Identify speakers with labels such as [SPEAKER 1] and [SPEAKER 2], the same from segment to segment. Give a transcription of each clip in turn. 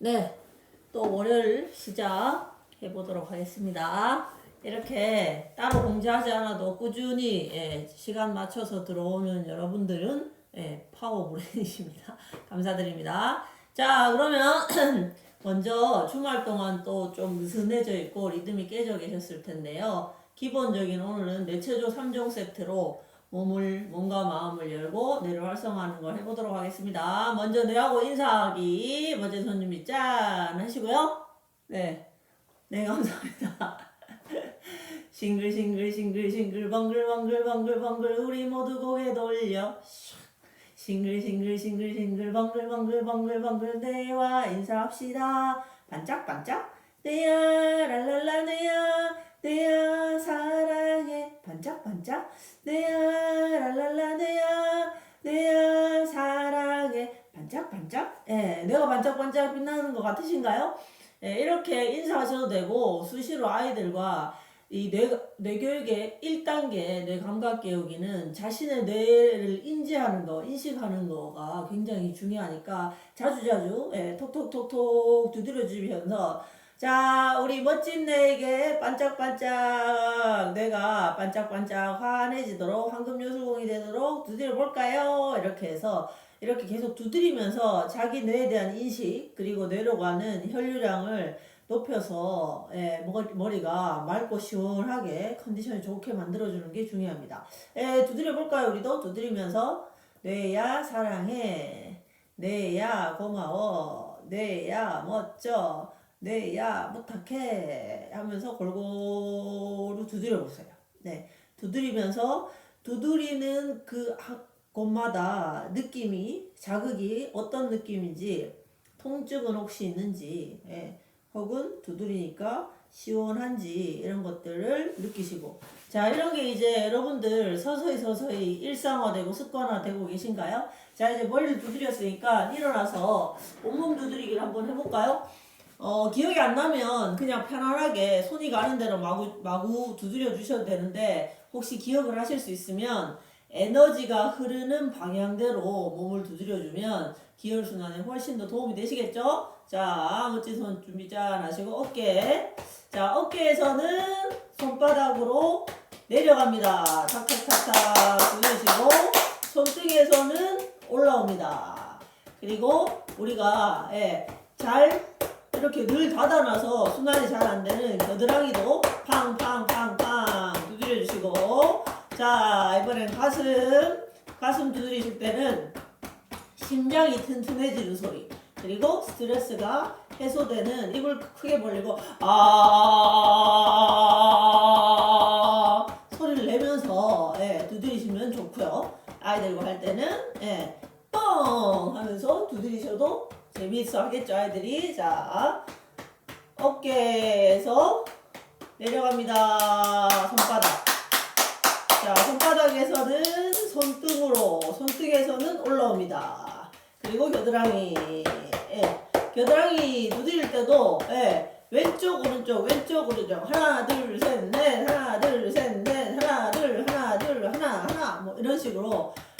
[SPEAKER 1] 네, 또 월요일 시작해 보도록 하겠습니다. 이렇게 따로 공지하지 않아도 꾸준히 예, 시간 맞춰서 들어오는 여러분들은 예, 파워브레인이십니다. 감사드립니다. 자, 그러면 먼저 주말 동안 또 좀 느슨해져 있고 리듬이 깨져 계셨을 텐데요. 기본적인 오늘은 뇌체조 3종 세트로 몸을, 몸과 마음을 열고 뇌를 활성화하는 걸 해보도록 하겠습니다. 먼저 뇌하고 인사하기. 먼저 손 준비 짠 하시고요. 네. 네, 감사합니다. 싱글 싱글 싱글 싱글 방글방글 방글방글 우리 모두 고개 돌려 싱글 싱글 싱글 싱글 방글방글 방글방글 내와 인사합시다 반짝반짝 내야 랄랄라 내야 내야 사랑해. 반짝반짝 내야 랄랄라 내야 내야 사랑해. 반짝반짝 예 내가 반짝반짝 빛나는 것 같으신가요? 예, 이렇게 인사하셔도 되고 수시로 아이들과 이 뇌, 뇌교육의 1단계 뇌 감각 교육이는 자신의 뇌를 인지하는 거, 인식하는 거가 굉장히 중요하니까 자주자주 예, 톡톡톡톡 두드려주면서 자 우리 멋진 뇌에게 반짝반짝 뇌가 반짝반짝 환해지도록 황금요술공이 되도록 두드려 볼까요? 이렇게 해서 이렇게 계속 두드리면서 자기 뇌에 대한 인식 그리고 뇌로 가는 혈류량을 높여서 예, 머리, 머리가 맑고 시원하게 컨디션이 좋게 만들어주는 게 중요합니다. 예, 두드려 볼까요? 우리도 두드리면서 뇌야 사랑해, 뇌야 고마워, 뇌야 멋져, 뇌야 부탁해 하면서 골고루 두드려 보세요. 네, 두드리면서 두드리는 그 하- 곳마다 느낌이 자극이 어떤 느낌인지 통증은 혹시 있는지 예, 혹은 두드리니까 시원한지 이런 것들을 느끼시고 자 이런 게 이제 여러분들 서서히 서서히 일상화되고 습관화되고 계신가요? 자 이제 머리를 두드렸으니까 일어나서 온몸 두드리기를 한번 해볼까요? 어 기억이 안 나면 그냥 편안하게 손이 가는 대로 마구 마구 두드려 주셔도 되는데 혹시 기억을 하실 수 있으면 에너지가 흐르는 방향대로 몸을 두드려 주면 기혈순환에 훨씬 더 도움이 되시겠죠? 자, 멋진 손 준비 짠 하시고 어깨. 자, 어깨에서는 손바닥으로 내려갑니다. 탁탁탁탁 두드리시고 손등에서는 올라옵니다. 그리고 우리가 예, 잘 이렇게 늘 닫아놔서 순환이 잘 안 되는 겨드랑이도 팡팡팡팡 두드려 주시고. 자 이번엔 가슴 가슴 두드리실 때는 심장이 튼튼해지는 소리 그리고 스트레스가 해소되는 입을 크게 벌리고 아 소리를 내면서 예, 두드리시면 좋고요. 아이들과 할 때는 예, 뻥 하면서 두드리셔도 재미 있어 하겠죠 아이들이 자 어깨에서 내려갑니다 손바닥 자, 손바닥에서는 손등으로, 손등에서는 올라옵니다. 그리고 겨드랑이, 예. 겨드랑이 두드릴 때도, 예. 왼쪽, 오른쪽, 왼쪽, 오른쪽. 하나, 둘, 셋, 넷.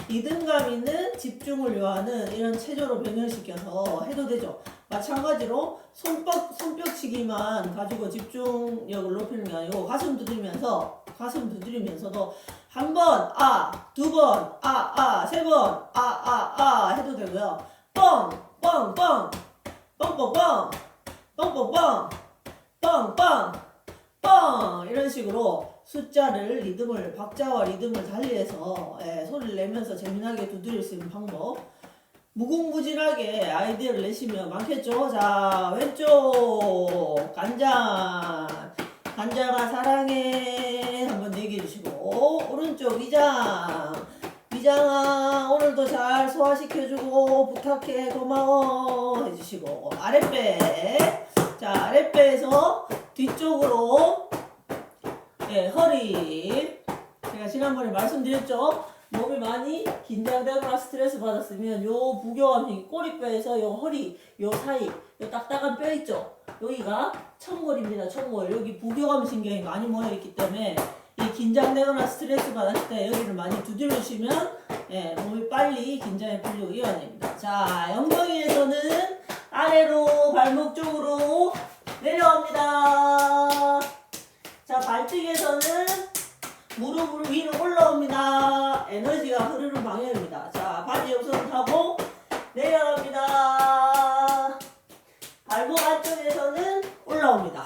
[SPEAKER 1] 이등감 있는 집중을 요하는 이런 체조로 변형시켜서 해도 되죠. 마찬가지로 손뼉, 손뼉치기만 가지고 집중력을 높이는 게 아니고 가슴 두드리면서, 가슴 두드리면서도 한 번, 아, 두 번, 아, 아, 세 번, 아, 아, 아 해도 되고요. 뻥, 뻥, 뻥, 뻥뻥뻥, 뻥뻥뻥, 뻥뻥, 뻥 이런 식으로 숫자를 리듬을 박자와 리듬을 달리해서 예, 소리를 내면서 재미나게 두드릴 수 있는 방법. 무궁무진하게 아이디어를 내시면 많겠죠. 자 왼쪽 간장. 간장아 사랑해. 한번 얘기해 주시고. 오른쪽 위장. 위장아 오늘도 잘 소화시켜주고 부탁해. 고마워. 해주시고. 아랫배. 자 아랫배에서 뒤쪽으로 예 허리. 제가 지난번에 말씀드렸죠? 몸이 많이 긴장되거나 스트레스 받았으면 요 부교감이 꼬리뼈에서 요 허리 요 사이 요 딱딱한 뼈 있죠? 여기가 청골입니다 청골. 여기 부교감 신경이 많이 모여있기 때문에 이 긴장되거나 스트레스 받았을 때 여기를 많이 두드려주시면 예, 몸이 빨리 긴장이 풀리고 이완됩니다. 자 엉덩이에서는 아래로 발목 쪽으로 내려옵니다. 자, 발등에서는 무릎을 위로 올라옵니다. 에너지가 흐르는 방향입니다. 자, 바지 옆선 타고 내려갑니다. 발목 안쪽에서는 올라옵니다.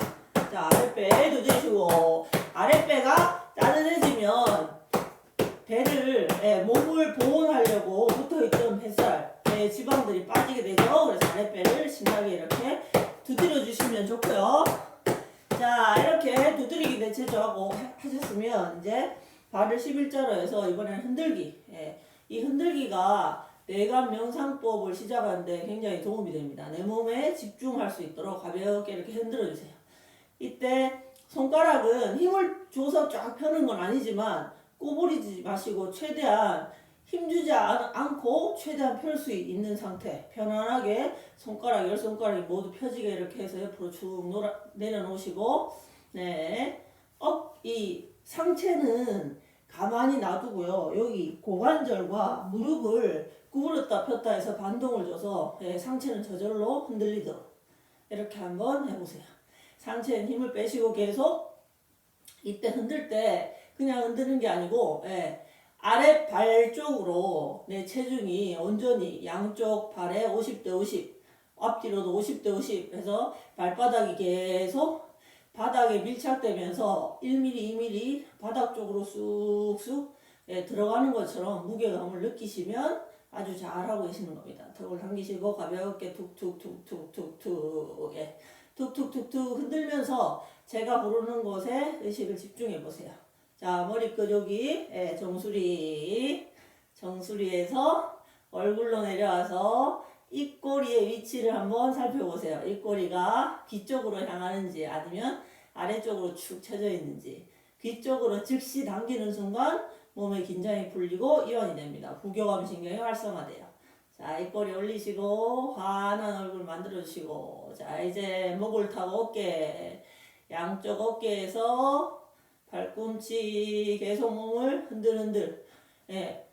[SPEAKER 1] 자, 아랫배 두드리시고 아랫배가 따뜻해지면 배를 예, 몸을 보온하려고 붙어있던 뱃살 예, 지방들이 빠지게 되죠. 그래서 아랫배를 신나게 이렇게 두드려 주시면 좋고요. 자 이렇게 두드리기 대체조하고 하- 하셨으면 이제 발을 11자로 해서 이번에는 흔들기 예, 이 흔들기가 내관 명상법을 시작하는데 굉장히 도움이 됩니다. 내 몸에 집중할 수 있도록 가볍게 이렇게 흔들어 주세요. 이때 손가락은 힘을 줘서 쫙 펴는 건 아니지만 꼬부리지 마시고 최대한 힘주지 않- 않고 최대한 펼 수 있는 상태. 편안하게 손가락 열 손가락이 모두 펴지게 이렇게 해서 옆으로 쭉 놀아, 내려놓으시고 네 업 이 상체는 가만히 놔두고요. 여기 고관절과 무릎을 구부렸다 폈다 해서 반동을 줘서 예, 상체는 저절로 흔들리도록. 이렇게 한번 해보세요. 상체에 힘을 빼시고 계속 이때 흔들 때 그냥 흔드는 게 아니고 예, 아랫 발 쪽으로 내 체중이 온전히 양쪽 발에 50대 50 앞뒤로도 50대 50 해서 발바닥이 계속 바닥에 밀착되면서 1mm 2mm 바닥 쪽으로 쑥쑥 예, 들어가는 것처럼 무게감을 느끼시면 아주 잘하고 계시는 겁니다. 턱을 당기시고 가볍게 툭툭툭툭툭툭 예, 툭툭툭툭 흔들면서 제가 부르는 곳에 의식을 집중해 보세요. 자, 머리끝 여기, 예, 정수리. 정수리에서 얼굴로 내려와서 입꼬리의 위치를 한번 살펴보세요. 입꼬리가 귀 쪽으로 향하는지 아니면 아래쪽으로 축 처져 있는지. 귀 쪽으로 즉시 당기는 순간 몸의 긴장이 풀리고 이완이 됩니다. 부교감 신경이 활성화돼요. 자, 입꼬리 올리시고 환한 얼굴 만들어 주시고 자, 이제 목을 타고 어깨 양쪽 어깨에서 발꿈치 계속 몸을 흔들흔들. 예.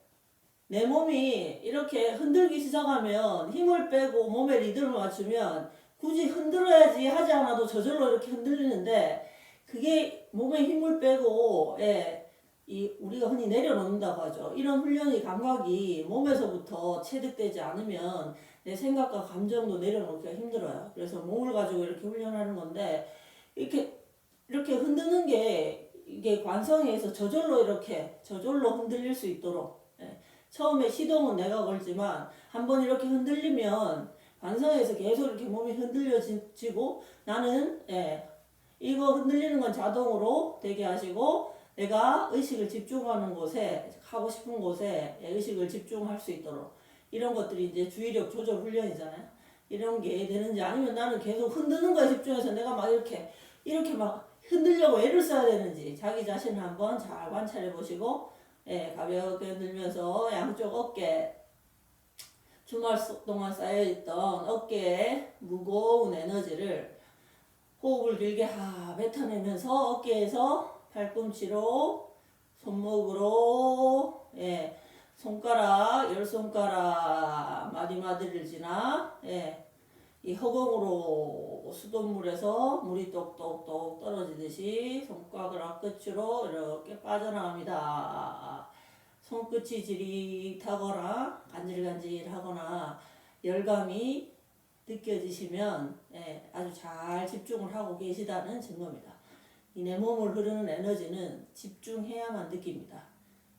[SPEAKER 1] 내 몸이 이렇게 흔들기 시작하면 힘을 빼고 몸에 리듬을 맞추면 굳이 흔들어야지 하지 않아도 저절로 이렇게 흔들리는데 그게 몸에 힘을 빼고 예. 이 우리가 흔히 내려놓는다고 하죠. 이런 훈련이 감각이 몸에서부터 체득되지 않으면 내 생각과 감정도 내려놓기가 힘들어요. 그래서 몸을 가지고 이렇게 훈련하는 건데 이렇게 이렇게 흔드는 게 이게 관성에서 저절로 이렇게 저절로 흔들릴 수 있도록 예. 처음에 시동은 내가 걸지만 한번 이렇게 흔들리면 관성에서 계속 이렇게 몸이 흔들려지고 나는 예. 이거 흔들리는 건 자동으로 되게 하시고 내가 의식을 집중하는 곳에 하고 싶은 곳에 의식을 집중할 수 있도록 이런 것들이 이제 주의력 조절 훈련이잖아요. 이런 게 되는지 아니면 나는 계속 흔드는 거에 집중해서 내가 막 이렇게 이렇게 막 흔들려고 애를 써야 되는지 자기 자신을 한번 잘 관찰해 보시고 예, 가볍게 흔들면서 양쪽 어깨 주말 속 동안 쌓여있던 어깨에 무거운 에너지를 호흡을 길게 하 뱉어내면서 어깨에서 팔꿈치로 손목으로 예, 손가락 열 손가락 마디마디를 지나 예, 이 허공으로 수돗물에서 물이 똑똑똑 떨어지듯이 손가락 끝으로 이렇게 빠져나갑니다. 손끝이 지릿하거나 간질간질하거나 열감이 느껴지시면 예, 아주 잘 집중을 하고 계시다는 증거입니다. 이 내 몸을 흐르는 에너지는 집중해야만 느낍니다.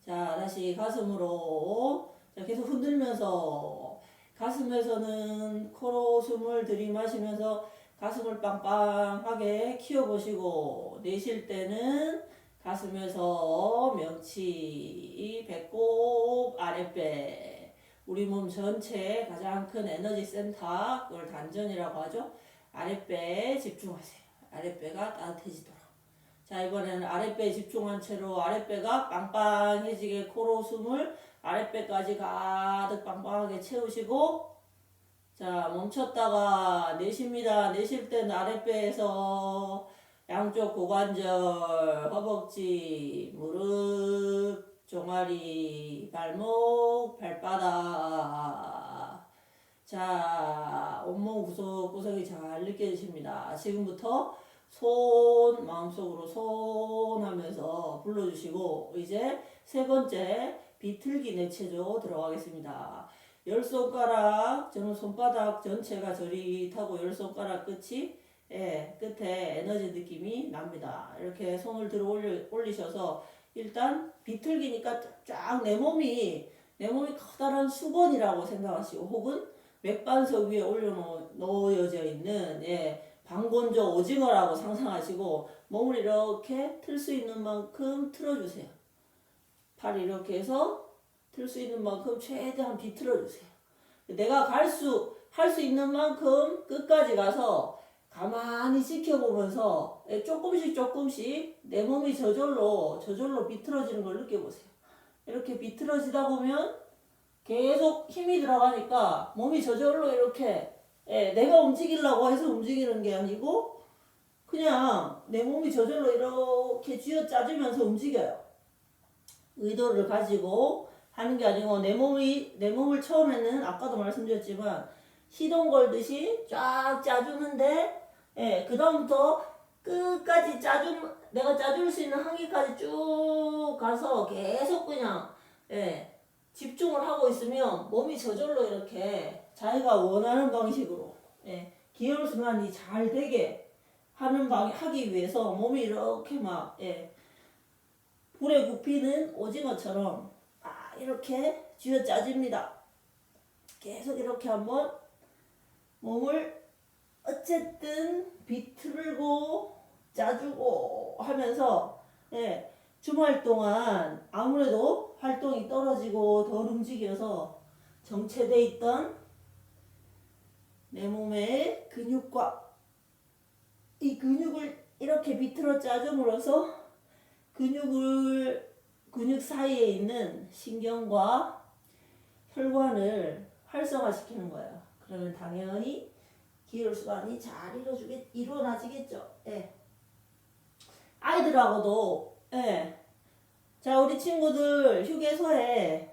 [SPEAKER 1] 자, 다시 가슴으로 자, 계속 흔들면서 가슴에서는 코로 숨을 들이마시면서 가슴을 빵빵하게 키워보시고 내쉴 때는 가슴에서 명치, 배꼽, 아랫배 우리 몸 전체의 가장 큰 에너지 센터 그걸 단전이라고 하죠. 아랫배에 집중하세요. 아랫배가 따뜻해지도록. 자 이번에는 아랫배에 집중한 채로 아랫배가 빵빵해지게 코로 숨을 아랫배까지 가득 빵빵하게 채우시고 자 멈췄다가 내쉽니다. 내쉴 때는 아랫배에서 양쪽 고관절, 허벅지, 무릎, 종아리, 발목, 발바닥 자, 온몸 구석구석이 잘 느껴지십니다. 지금부터 손, 마음속으로 손 하면서 불러주시고, 이제 세 번째 비틀기 내체조 들어가겠습니다. 열 손가락, 저는 손바닥 전체가 저릿하고 열 손가락 끝이 예, 끝에 에너지 느낌이 납니다. 이렇게 손을 들어 올려, 올리셔서 일단 비틀기니까 쫙 내 몸이 내 몸이 커다란 수건이라고 생각하시고 혹은 맥반석 위에 올려놓여져 있는 예, 방건조 오징어라고 상상하시고 몸을 이렇게 틀 수 있는 만큼 틀어주세요. 팔 이렇게 해서 틀수 있는 만큼 최대한 비틀어 주세요. 내가 갈 수, 할 수 있는 만큼 끝까지 가서 가만히 지켜보면서 예, 조금씩 조금씩 내 몸이 저절로 저절로 비틀어지는 걸 느껴보세요. 이렇게 비틀어지다 보면 계속 힘이 들어가니까 몸이 저절로 이렇게 예, 내가 움직이려고 해서 움직이는 게 아니고 그냥 내 몸이 저절로 이렇게 쥐어 짜주면서 움직여요. 의도를 가지고 하는 게 아니고 내 몸이 내 몸을 처음에는 아까도 말씀드렸지만 시동 걸듯이 쫙 짜주는데 예, 그다음부터 끝까지 짜주 내가 짜줄 수 있는 한계까지 쭉 가서 계속 그냥 예, 집중을 하고 있으면 몸이 저절로 이렇게 자기가 원하는 방식으로 예, 기혈 순환이 잘 되게 하는 방 하기 위해서 몸이 이렇게 막 예, 불에 굽히는 오징어처럼 아 이렇게 쥐어 짜집니다. 계속 이렇게 한번 몸을 어쨌든 비틀고 짜주고 하면서 예, 주말 동안 아무래도 활동이 떨어지고 덜 움직여서 정체돼 있던 내 몸의 근육과 이 근육을 이렇게 비틀어 짜줌으로써 근육을 근육 사이에 있는 신경과 혈관을 활성화시키는 거예요. 그러면 당연히 기혈순환이 잘 이루어지겠, 이루어지겠죠. 예. 아이들하고도, 예. 자, 우리 친구들 휴게소에서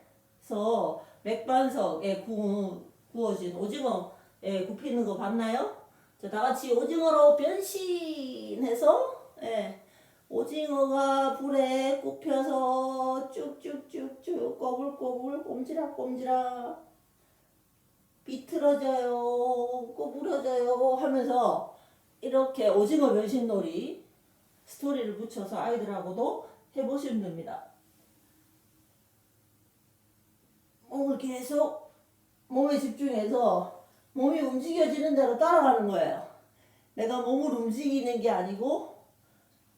[SPEAKER 1] 맥반석에 구, 구워진 오징어 예, 굽히는 거 봤나요? 자, 다 같이 오징어로 변신해서, 예. 오징어가 불에 굽혀서 쭉쭉쭉쭉 꼬불꼬불 꼼지락꼼지락 비틀어져요, 꼬부러져요 하면서 이렇게 오징어 변신놀이 스토리를 붙여서 아이들하고도 해보시면 됩니다. 몸을 계속 몸에 집중해서 몸이 움직여지는 대로 따라가는 거예요. 내가 몸을 움직이는 게 아니고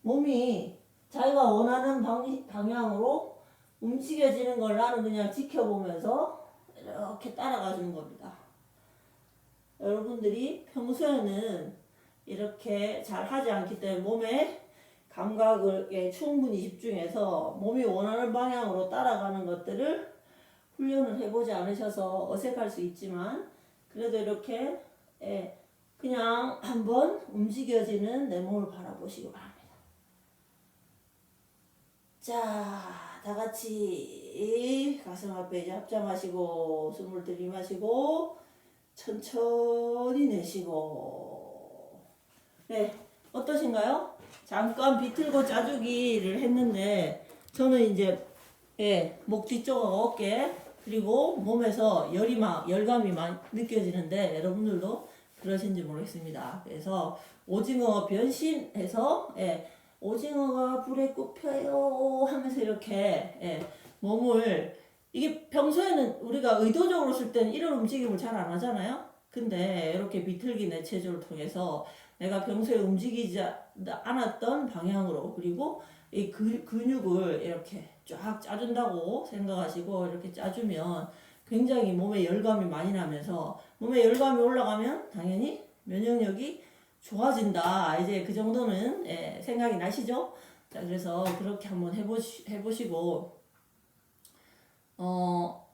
[SPEAKER 1] 몸이 자기가 원하는 방, 방향으로 움직여지는 걸 나는 그냥 지켜보면서 이렇게 따라가 주는 겁니다. 여러분들이 평소에는 이렇게 잘 하지 않기 때문에 몸에 감각을 예, 충분히 집중해서 몸이 원하는 방향으로 따라가는 것들을 훈련을 해보지 않으셔서 어색할 수 있지만 그래도 이렇게 예, 그냥 한번 움직여지는 내 몸을 바라보시기 바랍니다. 자, 다 같이 가슴 앞에 이제 합장하시고 숨을 들이마시고 천천히 내쉬고 네, 어떠신가요? 잠깐 비틀고 짜주기를 했는데 저는 이제 예, 목 뒤쪽 어깨 그리고 몸에서 열이 막 열감이 많이 느껴지는데 여러분들도 그러신지 모르겠습니다. 그래서 오징어 변신해서 예, 오징어가 불에 굽혀요 하면서 이렇게 예, 몸을 이게 평소에는 우리가 의도적으로 쓸 때는 이런 움직임을 잘 안 하잖아요. 근데 이렇게 비틀기 내체조를 통해서 내가 평소에 움직이지 않았던 방향으로 그리고 이 그, 근육을 이렇게 쫙 짜준다고 생각하시고 이렇게 짜주면 굉장히 몸에 열감이 많이 나면서 몸에 열감이 올라가면 당연히 면역력이 좋아진다. 이제 그 정도는 예, 생각이 나시죠? 자, 그래서 그렇게 한번 해보시, 해보시고, 어,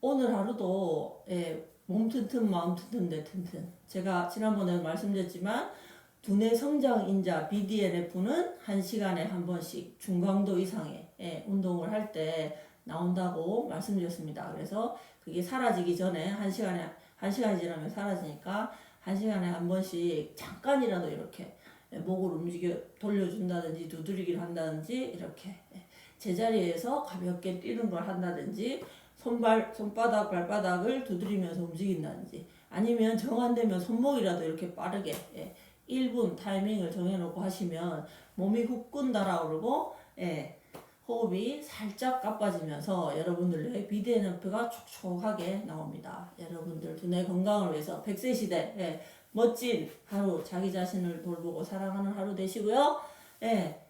[SPEAKER 1] 오늘 하루도 예, 몸 튼튼, 마음 튼튼, 내 튼튼. 제가 지난번에 말씀드렸지만, 두뇌 성장 인자 BDNF는 한 시간에 한 번씩 중강도 이상의 예, 운동을 할 때 나온다고 말씀드렸습니다. 그래서 그게 사라지기 전에 한 시간에 한 시간이 지나면 사라지니까 한 시간에 한 번씩 잠깐이라도 이렇게 목을 움직여 돌려준다든지 두드리기를 한다든지 이렇게 제자리에서 가볍게 뛰는 걸 한다든지 손발 손바닥 발바닥을 두드리면서 움직인다든지 아니면 정안 되면 손목이라도 이렇게 빠르게 예, 1분 타이밍을 정해놓고 하시면 몸이 후끈 달아오르고 예, 호흡이 살짝 가빠지면서 여러분들의 비대너프가 촉촉하게 나옵니다. 여러분들 두뇌 건강을 위해서 100세 시대 예, 멋진 하루 자기 자신을 돌보고 사랑하는 하루 되시고요. 예,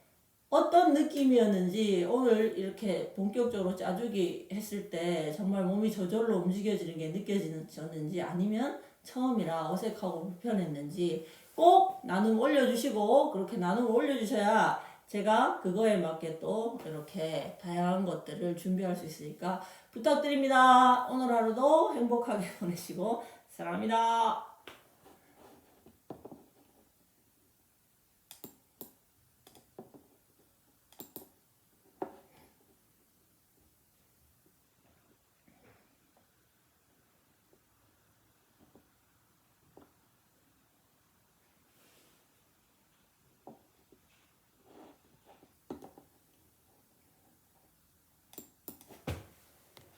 [SPEAKER 1] 어떤 느낌이었는지 오늘 이렇게 본격적으로 짜주기 했을 때 정말 몸이 저절로 움직여지는 게 느껴지는지 아니면 처음이라 어색하고 불편했는지 꼭 나눔 올려주시고 그렇게 나눔을 올려주셔야 제가 그거에 맞게 또 이렇게 다양한 것들을 준비할 수 있으니까 부탁드립니다. 오늘 하루도 행복하게 보내시고 사랑합니다.